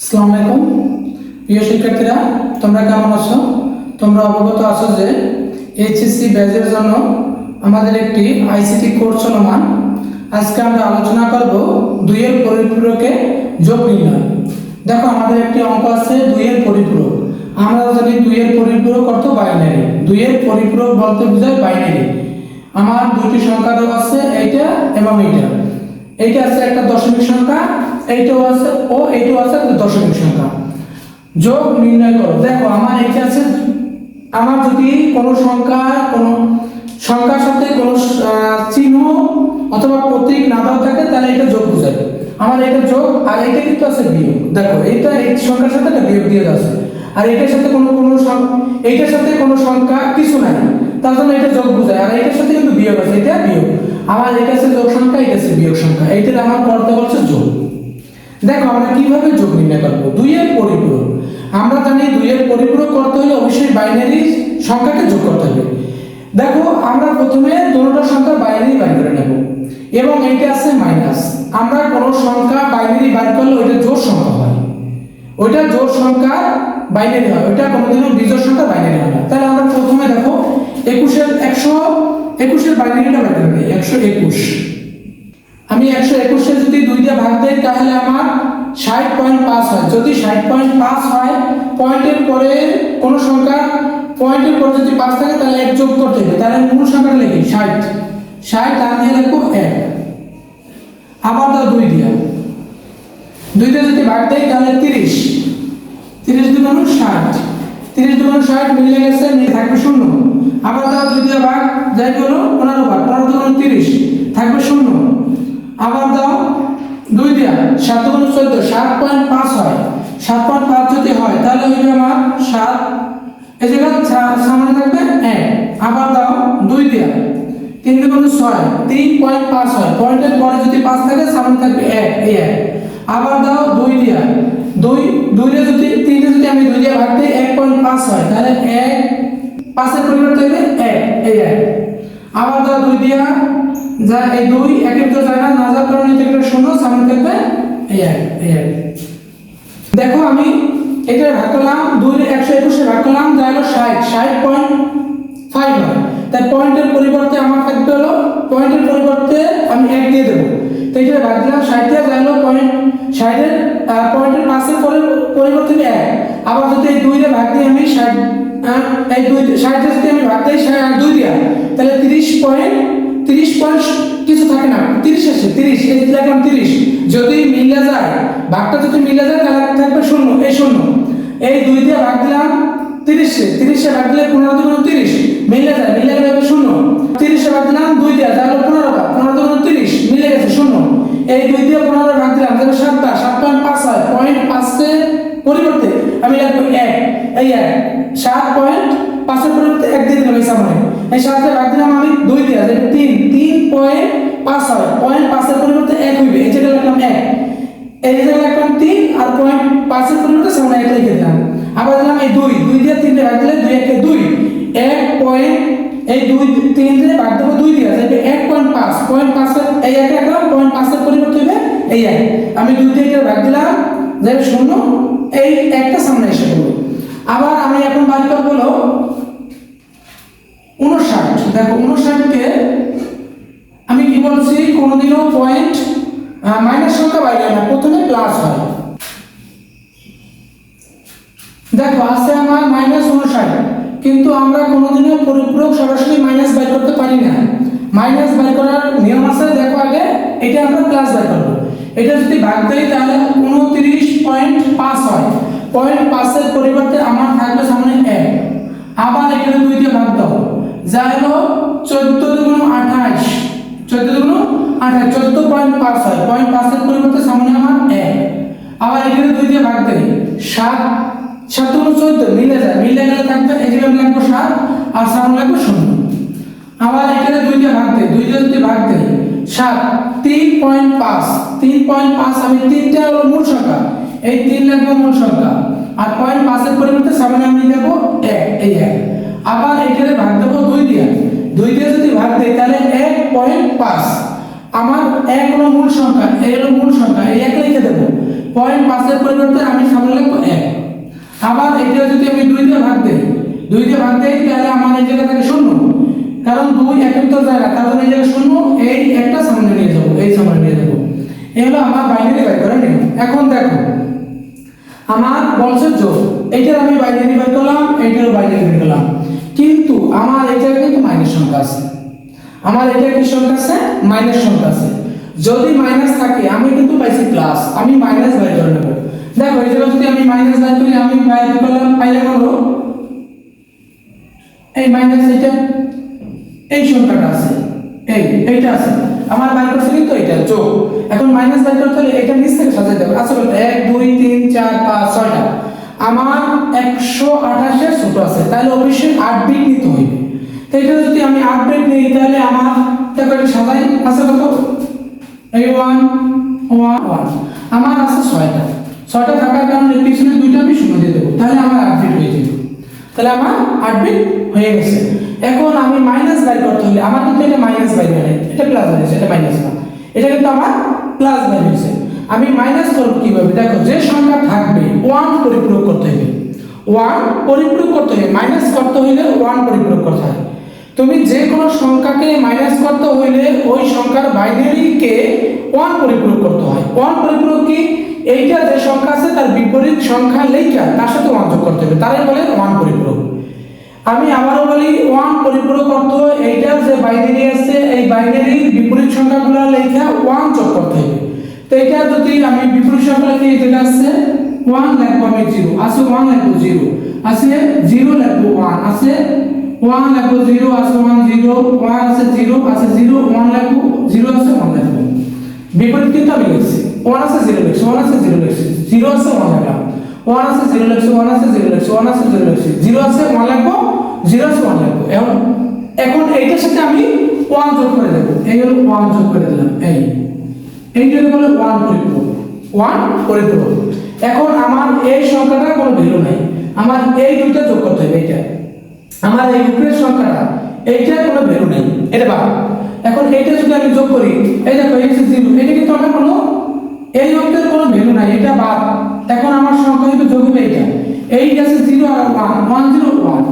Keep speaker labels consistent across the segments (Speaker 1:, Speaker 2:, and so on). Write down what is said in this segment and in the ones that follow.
Speaker 1: সালাম আলাইকুম প্রিয় শিক্ষার্থীরা তোমরা কেমন আছো তোমরা অবগত আছো যে এইচএসসি ব্যাচের জন্য আমাদের একটি আইসিটি কোর্স চলমান আজকে আমরা আলোচনা করব দুইয়ের পরিপূরকে যোগ নির্ণয় দেখো আমাদের একটি অঙ্ক আছে দুইয়ের পরিপূরক আমরা জানি দুইয়ের পরিপূরক অর্থ বাইনারি দুইয়ের পরিপূরক বলতে বোঝায় বাইনারি আমার দুটি সংখ্যা আছে এইটা এবং এইটা এইটা আছে একটা দশমিক সংখ্যা এইটাও আছে ও এইটাও আছে দশমিক সংখ্যা যোগ নির্ণয় করো দেখো আমার এটি আছে আমার যদি কোনো সংখ্যা কোনো সংখ্যার সাথে কোনো চিহ্ন অথবা প্রতীক না থাকে তাহলে এটা যোগ বোঝায় আমার এটা যোগ আর এটা কিন্তু আছে বিয়োগ দেখো এটা এই সংখ্যার সাথে একটা বিয়োগ দিয়ে আছে আর এটার সাথে কোনো কোনো এইটার সাথে কোনো সংখ্যা কিছু নাই তার জন্য এটা যোগ বোঝায় আর এটার সাথে কিন্তু বিয়োগ আছে এটা বিয়োগ আমার এটা আছে যোগ সংখ্যা এটা আছে বিয়োগ সংখ্যা এইটার আমার করতে বলছে যোগ দেখো আমরা কিভাবে যোগ নির্ণয় করবো দুইয়ের পরিপূরক আমরা জানি দুইয়ের পরিপূরক করতে হলে অবশ্যই বাইনারি সংখ্যাকে যোগ করতে হবে দেখো আমরা প্রথমে দুটো সংখ্যা বাইনারি বাইর করে নেব এবং এইটা আছে মাইনাস আমরা কোনো সংখ্যা বাইনারি বাইর করলে ওইটা জোর সংখ্যা হয় ওইটা জোর সংখ্যা বাইনারি হয় ওইটা কোনোদিনও বিজোর সংখ্যা বাইনারি হয় না তাহলে আমরা প্রথমে দেখো একুশের একশো একুশের বাইনারিটা বাইর করে নেই একশো একুশ আমি একশো একুশে যদি দুইটা ভাগ দেয় তাহলে আমার ষাট পয়েন্ট পাঁচ হয় যদি ষাট পয়েন্ট পাঁচ হয় পয়েন্টের পরে কোনো সংখ্যা পয়েন্টের পরে যদি পাঁচ থাকে তাহলে এক যোগ করতে হবে তাহলে কোনো সংখ্যা লেখি ষাট ষাট আর দিয়ে লিখবো এক আবার দাও দুই দিয়া দুইটা যদি ভাগ দেয় তাহলে তিরিশ তিরিশ মানুষ ষাট তিরিশ দু মানুষ ষাট মিলে গেছে থাকবে শূন্য আবার দাও দুই দিয়া ভাগ যাই বলো পনেরো ভাগ পনেরো মানুষ তিরিশ থাকবে শূন্য আবার দাও দুই দিয়া সাত গুণ চোদ্দ সাত পয়েন্ট পাঁচ হয় সাত পয়েন্ট পাঁচ যদি হয় তাহলে হইবে আমার সাত এই জায়গা সামনে থাকবে এক আবার দাও দুই দিয়া তিন গুণ ছয় তিন পয়েন্ট পাঁচ হয় পয়েন্টের পরে যদি পাঁচ থাকে সামনে থাকবে এক এই এক আবার দাও দুই দিয়া দুই দুইটা যদি তিনটে যদি আমি দুই দিয়ে ভাগ দিই এক পয়েন্ট পাঁচ হয় তাহলে এক পাঁচের পরিবর্তে হইবে এক এই এক আবার দাও দুই দিয়া যা এই দুই একই তো যায় না না যাওয়ার কারণে এটা শূন্য সামনে থাকবে এই এক এই এক দেখো আমি এটা ভাগ করলাম দুই একশো একুশে ভাগ করলাম যা হলো ষাট ষাট পয়েন্ট ফাইভ হয় তাই পয়েন্টের পরিবর্তে আমার থাকতে হলো পয়েন্টের পরিবর্তে আমি এক দিয়ে দেবো তো এটা ভাগ দিলাম ষাট দিয়ে যা হলো পয়েন্ট ষাটের পয়েন্টের পাশের পরিবর্তে এক আবার যদি এই দুইটা ভাগ দিই আমি ষাট এই দুই ষাটটা যদি আমি ভাগ দিই আর দুই দিয়া তাহলে তিরিশ পয়েন্ট তিরিশ পয়েন্ট কিছু থাকে না তিরিশ আসে তিরিশ এই লিখলাম তিরিশ যদি মিলে যায় ভাগটা যদি মিলে যায় তাহলে থাকবে শূন্য এই শূন্য এই দুই দিয়ে ভাগ দিলাম তিরিশে তিরিশে ভাগ দিলে পনেরো দুগুণ তিরিশ মিলে যায় মিলে গেলে শূন্য তিরিশে ভাগ দিলাম দুই দিয়ে তাহলে পনেরো ভাগ পনেরো দুগুণ তিরিশ মিলে গেছে শূন্য এই দুই দিয়ে পনেরো ভাগ দিলাম তাহলে সাতটা সাত পয়েন্ট পাঁচ হয় পয়েন্ট এর পরিবর্তে আমি লিখবো এক এই এক সাত পয়েন্ট পাঁচের পরিবর্তে এক দিয়ে দিলাম এই সামনে এই সাথে ভাগ দিলাম আমি দুই দিয়ে আছে তিন তিন পয়েন্ট পাঁচ হয় পয়েন্ট পাঁচের পরিবর্তে এক হইবে এই জায়গায় লিখলাম এক এই জায়গায় লিখলাম তিন আর পয়েন্ট পাঁচের পরিবর্তে সামনে এক লিখে দিলাম আবার দিলাম এই দুই দুই দিয়ে তিনটে ভাগ দিলে দুই একে দুই এক পয়েন্ট এই দুই তিন দিয়ে ভাগ দেবো দুই দিয়ে আছে এক পয়েন্ট পাঁচ পয়েন্ট পাঁচের এই এক রাখলাম পয়েন্ট পাঁচের পরিবর্তে হইবে এই এক আমি দুই দিয়ে ভাগ দিলাম যে শূন্য এই একটা সামনে এসে পড়বে আবার আমি এখন বাদ করব উনষাট দেখো উনষাটকে আমি কি বলছি কোনোদিনও পয়েন্ট মাইনাস সংখ্যা বাইরে না প্রথমে প্লাস হয় দেখো আছে আমার মাইনাস উনষাট কিন্তু আমরা কোনোদিনও পরিপূরক সরাসরি মাইনাস বাই করতে পারি না মাইনাস বাই করার নিয়ম আছে দেখো আগে এটা আমরা প্লাস বাই করবো এটা যদি ভাগ দেই তাহলে উনত্রিশ পয়েন্ট পাঁচ হয় পয়েন্ট পাঁচের পরিবর্তে আমার থাকবে সামনে এক আবার এখানে দুই দিয়ে ভাগ দাও যা হলো চোদ্দ দুগুণ আঠাশ চোদ্দ দুগুণ আঠাশ চোদ্দ পয়েন্ট পাঁচ হয় পয়েন্ট পাঁচের পরিবর্তে সামনে আমার এক আবার এখানে দুই দিয়ে ভাগ দেয় সাত সাত দুগুণ চোদ্দ মিলে যায় মিলে গেলে থাকবে এখানে লাগবে সাত আর সামনে লাগবে শূন্য আবার এখানে দুই দিয়ে ভাগ দেয় দুই দিয়ে ভাগ দেয় সাত তিন পয়েন্ট পাঁচ তিন পয়েন্ট পাঁচ আমি তিনটা হলো মূল সংখ্যা এই তিন লাগবে মূল সংখ্যা আর পয়েন্ট পাঁচের পরিবর্তে সামনে আমি দেবো এক এই এক আবার এখানে ভাগ দেবো দুই দিয়ে দুই দিয়ে যদি ভাগ দেয় তাহলে এক পয়েন্ট পাঁচ আমার এক হলো মূল সংখ্যা এই হলো মূল সংখ্যা এই এক লিখে দেবো পয়েন্ট পাঁচের পরিবর্তে আমি সামনে লিখবো এক আবার এটা যদি আমি দুই দিয়ে ভাগ দেই দুই দিয়ে ভাগ দেই তাহলে আমার এই জায়গা থাকে শূন্য কারণ দুই একের তো জায়গা তাহলে এই জায়গা শূন্য এই একটা সামনে নিয়ে যাবো এই সামনে নিয়ে যাবো এগুলো আমার বাইনারি বাইক করে এখন দেখো আমার বংশের যোগ এটার আমি বাইনারি বের করলাম এটারও বাইনারি বের করলাম কিন্তু আমার এটা কিন্তু মাইনাস সংখ্যা আছে আমার এটা কি সংখ্যা আছে মাইনাস সংখ্যা আছে যদি মাইনাস থাকে আমি কিন্তু পাইছি প্লাস আমি মাইনাস বাইর করে নেব দেখো এটা যদি আমি মাইনাস বাইর করি আমি বাইর করলাম পাইলে হলো এই মাইনাস এটা এই সংখ্যাটা আছে এই এইটা আছে আমার বাইর করছে কিন্তু এটা যোগ এখন মাইনাস বাইর করতে হলে এটা নিচ থেকে সাজাতে হবে আচ্ছা এক দুই তিন চার পাঁচ ছয়টা আমার একশো আঠাশের ছোট আছে তাহলে অবশ্যই আট বিট নিতে হইবে তো এটা যদি আমি আট বিট নিই তাহলে আমার তারপরে সাজাই আছে আচ্ছা, কত এই ওয়ান ওয়ান ওয়ান আমার আছে ছয়টা ছয়টা থাকার কারণে পিছনে দুইটা আমি শূন্য দিয়ে দেবো তাহলে আমার আট বিট হয়ে যাবে তাহলে আমার আট বিট হয়ে গেছে এখন আমি মাইনাস বাই করতে হলে আমার কিন্তু এটা মাইনাস বাই হয় এটা প্লাস হয়েছে এটা মাইনাস না এটা কিন্তু আমার প্লাস বাই হয়েছে আমি মাইনাস করব কিভাবে দেখো যে সংখ্যা থাকবে ওয়ান পরিপূরক করতে হবে ওয়ান পরিপূরক করতে হবে মাইনাস করতে হইলে ওয়ান পরিপূরক করতে হয় তুমি যে কোনো সংখ্যাকে মাইনাস করতে হইলে ওই সংখ্যার বাইনারিকে ওয়ান পরিপূরক করতে হয় ওয়ান পরিপূরক কি এইটা যে সংখ্যা আছে তার বিপরীত সংখ্যা লেখা তার সাথে ওয়ান যোগ করতে হবে তারাই বলে ওয়ান পরিপূরক আমি আবারও বলি ওয়ান পরিপূরক অর্থ এইটার যে বাইনারি আছে এই বাইনারি বিপরীত সংখ্যাগুলো লেখা ওয়ান চক্র থেকে তো এটা যদি আমি বিপরীত সংখ্যা লিখি যেটা আছে ওয়ান লাগবো আমি জিরো আছে ওয়ান লাগবো জিরো আছে জিরো লাগবো ওয়ান আছে ওয়ান লাগবো জিরো আছে ওয়ান জিরো ওয়ান আছে জিরো আছে জিরো ওয়ান লাগবো জিরো আছে ওয়ান লাগবো বিপরীত কিন্তু আমি লিখছি ওয়ান আছে জিরো লিখছি ওয়ান আছে জিরো লিখছি জিরো আছে ওয়ান লাগলাম ওয়ান আছে জিরো লিখছি ওয়ান আছে জিরো লিখছি ওয়ান আছে জিরো লিখছি জিরো আছে ওয়ান লাগবো জিরো ওয়ান লাগবে এখন এখন এইটার সাথে আমি ওয়ান যোগ করে দেবো এই হলো ওয়ান যোগ করে দিলাম এই এইটাকে বলে ওয়ান দেবো ওয়ান দেবো এখন আমার এই সংখ্যাটার কোনো ভ্যালু নাই আমার এই দুটা যোগ করতে হবে এইটা আমার এই উপরের সংখ্যাটা এইটার কোনো ভ্যালু নেই এটা বা এখন এইটা যদি আমি যোগ করি এই দেখো এই হচ্ছে জিরো এটা কিন্তু আমার কোনো এই অঙ্কের কোনো ভ্যালু নাই এটা বাদ এখন আমার সংখ্যা কিন্তু যোগ হবে এইটা এই গেছে জিরো আর one one zero one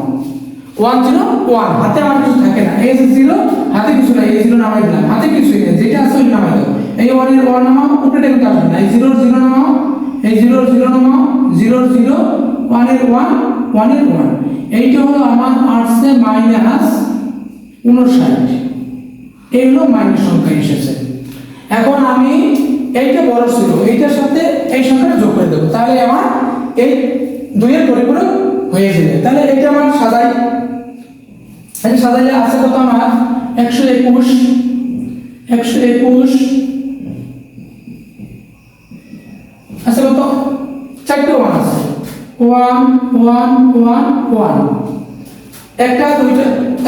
Speaker 1: one zero one হাতে আমার কিছু থাকে না এস জিরো হাতে কিছু নাই এই জিরো নামাই দিলাম হাতে কিছুই নেই যেটা আছে ওই নামাই দাও এই ওয়ান নামাও উপরে কিন্তু আসবে না জিরো নামাও এই জিরো নামাও জিরোর জিরো ওয়ানের ওয়ান ওয়ানের ওয়ান এইটা হলো আমার আটশে মাইনাস উনষাট এইগুলো মাইনাস সংখ্যা এসেছে এখন আমি এইটা বড় ছিল এইটার সাথে এই সংখ্যাটা যোগ করে দেবো তাহলে আমার এই দুইয়ের পরিপূরক হয়ে যাবে তাহলে এটা আমার সাজাই তাহলে আচ্ছা, সাজাইলে আছে কত আমার একশো একুশ একশো একুশ আছে কত চারটে ওয়ান আছে ওয়ান ওয়ান ওয়ান ওয়ান একটা দুইটা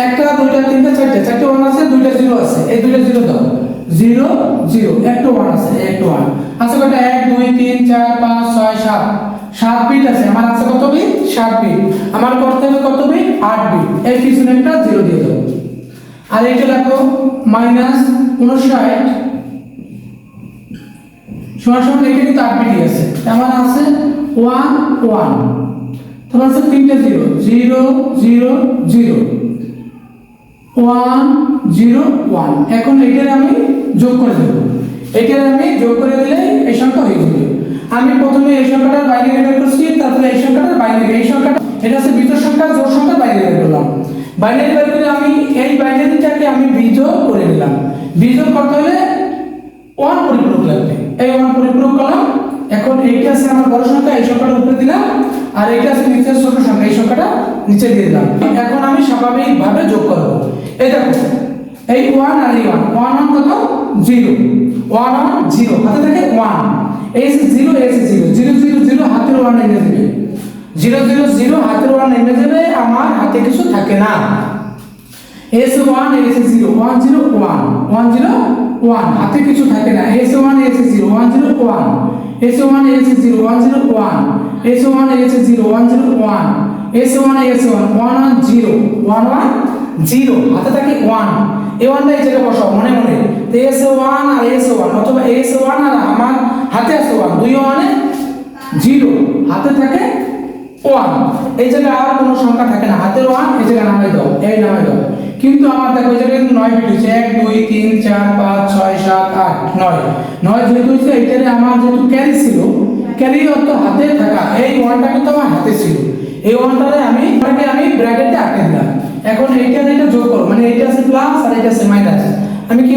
Speaker 1: একটা দুইটা তিনটা চারটে চারটে ওয়ান আছে দুইটা জিরো আছে এই দুইটা জিরো দাও জিরো জিরো একটা ওয়ান আছে একটা ওয়ান আছে কটা এক দুই তিন চার পাঁচ ছয় সাত সাত বিট আছে আমার আছে কত বিট সাত বিট আমার করতে হবে কত বিট আট বিট এর পিছনে একটা জিরো দিয়ে দেবো আর এটা লাগবো মাইনাস উনষাট সমান সমান এখানে কিন্তু আট বিটি আছে আমার আছে ওয়ান ওয়ান তোমার আছে তিনটে zero zero zero zero one zero one এখন এটার আমি যোগ করে দেবো এটার আমি যোগ করে দিলে এই সংখ্যা হয়ে যাবে আমি প্রথমে এই সংখ্যাটার বাইরে বের করছি তারপরে এই সংখ্যাটার বাইরে এই সংখ্যাটা এটা হচ্ছে বিজোড় সংখ্যা জোড় সংখ্যা বাইরে বের করলাম বাইনারি বের করে আমি এই বাইনারিটাকে আমি বিজোড় করে নিলাম বিজোড় করতে হলে ওয়ান পরিপূরক লাগবে এই ওয়ান পরিপূরক করলাম এখন এইটা আছে আমার বড় সংখ্যা এই সংখ্যাটা উপরে দিলাম আর এইটা আছে নিচের ছোট সংখ্যা এই সংখ্যাটা নিচে দিয়ে দিলাম এখন আমি স্বাভাবিকভাবে যোগ করব এই দেখো এই ওয়ান আর এই ওয়ান ওয়ান ওয়ান কত জিরো ওয়ান ওয়ান জিরো হাতে থেকে one S zero S zero zero zero zero হাতের ওয়ান এনে দেবে জিরো জিরো জিরো হাতের ওয়ান এনে দেবে আমার হাতে কিছু থাকে না S one S zero one zero one one zero one হাতে কিছু থাকে না S one S zero one zero one S one S zero one zero one S one S zero one zero one S one S one one one zero one one zero হাতে থাকে one এ ওয়ানটা এই জায়গায় বসাও মনে মনে S one আর S one অথবা এস ওয়ান আর আমার হাতে আসে দুই ওয়ানে জিরো হাতে থাকে ওয়ান এই জায়গায় আর কোনো সংখ্যা থাকে না হাতের ওয়ান এই জায়গায় নামে দাও এই নামে দাও কিন্তু আমার দেখো এই জায়গায় কিন্তু নয় বিট হয়েছে এক দুই তিন চার পাঁচ ছয় সাত আট নয় নয় যেহেতু হয়েছে এইটারে আমার যেহেতু ক্যারি ছিল ক্যারি অর্থ হাতে থাকা এই ওয়ানটা কিন্তু আমার হাতে ছিল এই ওয়ানটারে আমি ওটাকে আমি ব্র্যাকেটে আটকে দিলাম এখন এইটা এটা যোগ করো মানে এইটা আছে প্লাস আর এটা আছে মাইনাস আমি কি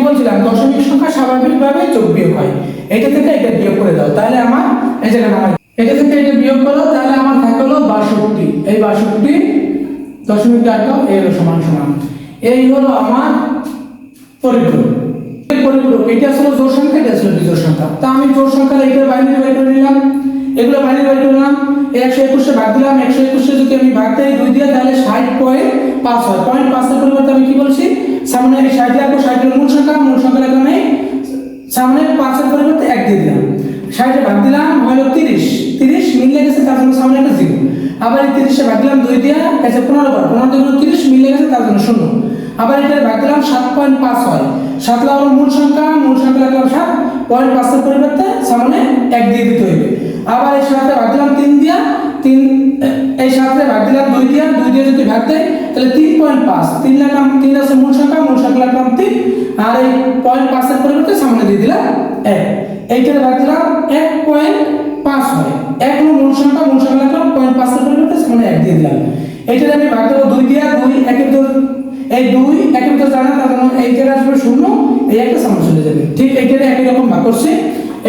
Speaker 1: স্বাভাবিকভাবে যোগ বিয়োগ হয় এটা থেকে এটা বিয়োগ করে দাও তাহলে আমার এই জায়গায় এটা থেকে এটা বিয়োগ করো তাহলে আমার থাকে হলো বাষট্টি এই বাষট্টি দশমিক আট এই হলো সমান সমান এই হলো আমার পরিপূরক পরিপূরক এটা আসলে জোর সংখ্যা এটা আসলে বিজোর সংখ্যা তা আমি জোর সংখ্যা বাইরে করে নিলাম এগুলো বাইরে একশো একুশে ভাগ দিলাম একশো একুশে যদি আমি ভাগ দিই দুই দিয়ে তাহলে ষাট পয়েন্ট পাঁচ হয় পয়েন্ট পাঁচের পরিবর্তে আমি কি বলছি সামনে আমি ষাট লাগবো ষাটের মূল সংখ্যা মূল সংখ্যা সামনে পাঁচের পরিবর্তে এক দিয়ে দিলাম ষাটে ভাগ দিলাম হইল তিরিশ তিরিশ মিলে গেছে তার জন্য সামনে একটা জিরো আবার এই তিরিশে ভাগ দিলাম দুই দিয়া গেছে পনেরো বার পনেরো দুগুলো তিরিশ মিলে গেছে তার জন্য শূন্য আবার এটা ভাগ দিলাম সাত পয়েন্ট পাঁচ হয় সাত লাগলাম মূল সংখ্যা মূল সংখ্যা লাগলাম সাত পয়েন্ট পাঁচের পরিবর্তে সামনে এক দিয়ে দিতে হইবে আবার এই সাথে ভাগ দিলাম তিন দিয়া তিন এই সাথে ভাগ দিলাম দুই দিয়া দুই দিয়ে যদি ভাগ দেয় তাহলে তিন পয়েন্ট পাঁচ তিন লাখলাম তিন আছে মূল সংখ্যা মূল সংখ্যা লাখলাম তিন আর এই পয়েন্ট পাঁচের পরিবর্তে সামনে দিয়ে দিলাম এক এইখানে ভাগ দিলাম এক পয়েন্ট পাঁচ হয় এক হল মূল সংখ্যা মূল সংখ্যা লাখ পয়েন্ট পাঁচের পরিবর্তে সামনে এক দিয়ে দিলাম এইটার আমি ভাগ দেবো দুই দিয়ে দুই একের দু এই দুই একের দু জানা তার জন্য মানে এইটার আসবে শূন্য এই একটা সামনে চলে যাবে ঠিক এইটা একই রকম ভাগ করছি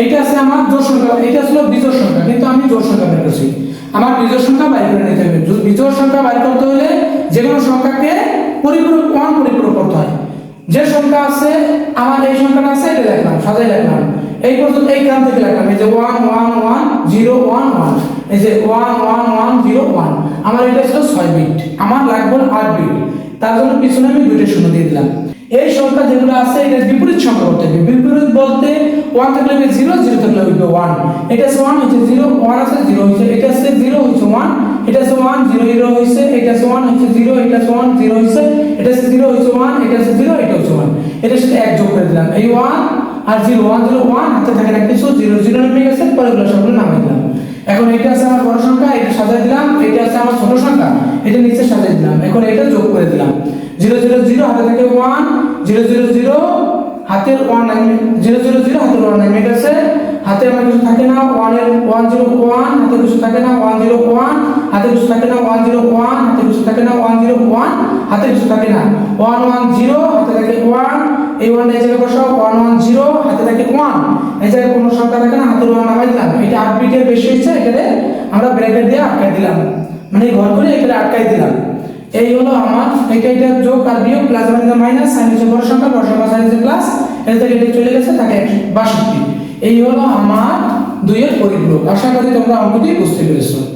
Speaker 1: এইটা আছে আমার জোর সংখ্যা এটা ছিল বিজোর সংখ্যা কিন্তু আমি জোর সংখ্যা বের করছি আমার বিজোর সংখ্যা বাইর করে নিতে হবে বিজোর সংখ্যা বাইর করতে হলে যে কোনো সংখ্যাকে পরিপূরক ওয়ান পরিপূরক করতে হয় যে সংখ্যা আছে আমার এই সংখ্যাটা আছে এটা লেখলাম সাজাই লেখলাম এই পর্যন্ত এই ক্রান্ত থেকে লেখলাম এই যে one one one zero one one এই যে one one one zero one আমার এটা ছিল ছয় বিট আমার লাগবে আট বিট তার জন্য পিছনে আমি দুইটা শূন্য দিয়ে দিলাম এই সংখ্যা যেগুলো আছে এটা বিপরীত সংখ্যা হতে হবে বিপরীত বলতে ওয়ান থাকলে হবে জিরো জিরো থাকলে হবে ওয়ান এটা আছে ওয়ান হচ্ছে জিরো ওয়ান আছে জিরো হচ্ছে এটা আছে জিরো হচ্ছে ওয়ান এটা আছে ওয়ান জিরো জিরো হয়েছে এটা আছে ওয়ান হচ্ছে জিরো এটা আছে ওয়ান জিরো হয়েছে এটা আছে জিরো হচ্ছে ওয়ান এটা আছে জিরো এটা হচ্ছে ওয়ান এটা সাথে এক যোগ করে দিলাম এই ওয়ান আর জিরো ওয়ান জিরো ওয়ান হাতে থাকে না কিছু জিরো জিরো নেমে গেছে পরেগুলো সবগুলো নামিয়ে দিলাম এখন এটা আছে আমার বড় সংখ্যা এটা সাজাই দিলাম এটা আছে আমার ছোট সংখ্যা এটা নিচে সাজাই দিলাম এখন এটা যোগ করে দিলাম জিরো জিরো জিরো হাতে থাকে ওয়ান জিরো জিরো জিরো হাতের ওয়ান লাগবে জিরো জিরো জিরো হাতের ওয়ান লাগবে এটা আছে হাতে আমার কিছু থাকে না ওয়ানের ওয়ান জিরো ওয়ান হাতে কিছু থাকে না ওয়ান জিরো ওয়ান হাতে কিছু থাকে না ওয়ান জিরো ওয়ান হাতে কিছু থাকে না ওয়ান জিরো ওয়ান হাতে কিছু থাকে না ওয়ান ওয়ান জিরো হাতে থাকে ওয়ান এই ওয়ান এই জায়গায় বসাও ওয়ান ওয়ান জিরো হাতে থাকে ওয়ান এই জায়গায় কোনো সংখ্যা থাকে না হাতের ওয়ান নামাই দিলাম এটা আট বিটের বেশি হয়েছে এখানে আমরা ব্র্যাকেট দিয়ে আটকাই দিলাম মানে ঘর করে এখানে আটকাই দিলাম এই হলো আমার এটা এটা যোগ আর বিয়োগ প্লাস আর মাইনাস সাইন হচ্ছে বড় সংখ্যা বড় সংখ্যা সাইন হচ্ছে প্লাস এটা থেকে এটা চলে গেছে তাকে বাষট্টি এই হলো আমার দুইয়ের পরিপূরক আশা করি তোমরা অঙ্কটি বুঝতে পেরেছো